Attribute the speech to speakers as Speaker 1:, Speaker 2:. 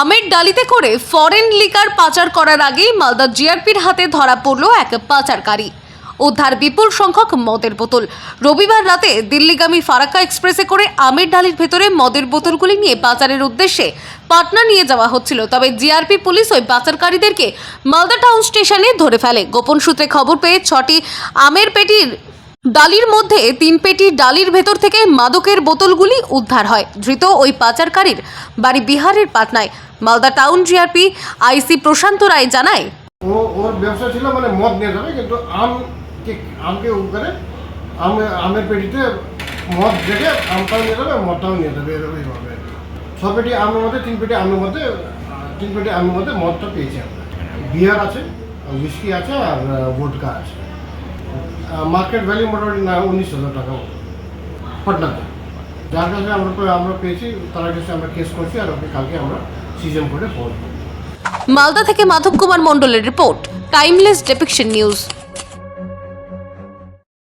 Speaker 1: আমের ডালিতে করে foreign liquor পাচার করার আগেই মালদা জিআরপির হাতে ধরা পড়ল এক পাচারকারী। উদ্ধার বিপুল সংখ্যক মদের বোতল। রবিবার রাতে দিল্লিগামী ফারাক্কা এক্সপ্রেসে করে আমের ডালির ভেতরে মদের বোতলগুলি নিয়ে পাচারের উদ্দেশ্যে পাটনা নিয়ে যাওয়া হচ্ছিল। তবে জিআরপি পুলিশ ওই পাচারকারীদেরকে মালদা টাউন স্টেশনে ধরে ফেলে। গোপন সূত্রে খবর পেয়ে ছটি আমের পেটির ডালির মধ্যে তিন পেটি ডালির ভেতর থেকে মাদকের বোতলগুলি উদ্ধার হয়। ধৃত ওই পাচারকারীর বাড়ি বিহারের পাটনায়। Malda town GRP IC Prashanta Ray জানায়।
Speaker 2: ওর ব্যবসা ছিল মানে মদ নিয়ে যাবে, কিন্তু আমকে আমকে উপরে আম, আমের পেটিতে মদ দেখে আমটাও নিয়ে যাবে, মদটাও নিয়ে যাবে ছ পেটি আমের মধ্যে, তিন পেটি আমের মধ্যে, তিন পেটি আমের মধ্যে মদটা পেয়েছি আমরা। বিয়ার আছে উইস্কি আছে, আর ভোটকা আছে। মার্কেট ভ্যালু মোটামুটি না, উনিশ হাজার টাকা মতো। পাটনাতে যার কাছে আমরা আমরা পেয়েছি, তার কাছে আমরা কেস করছি আর ওকে কালকে আমরা সিজন করে ফোন
Speaker 1: মালদা থেকে মাধব কুমার মণ্ডলের রিপোর্ট টাইমলেস ডেপিকশন নিউজ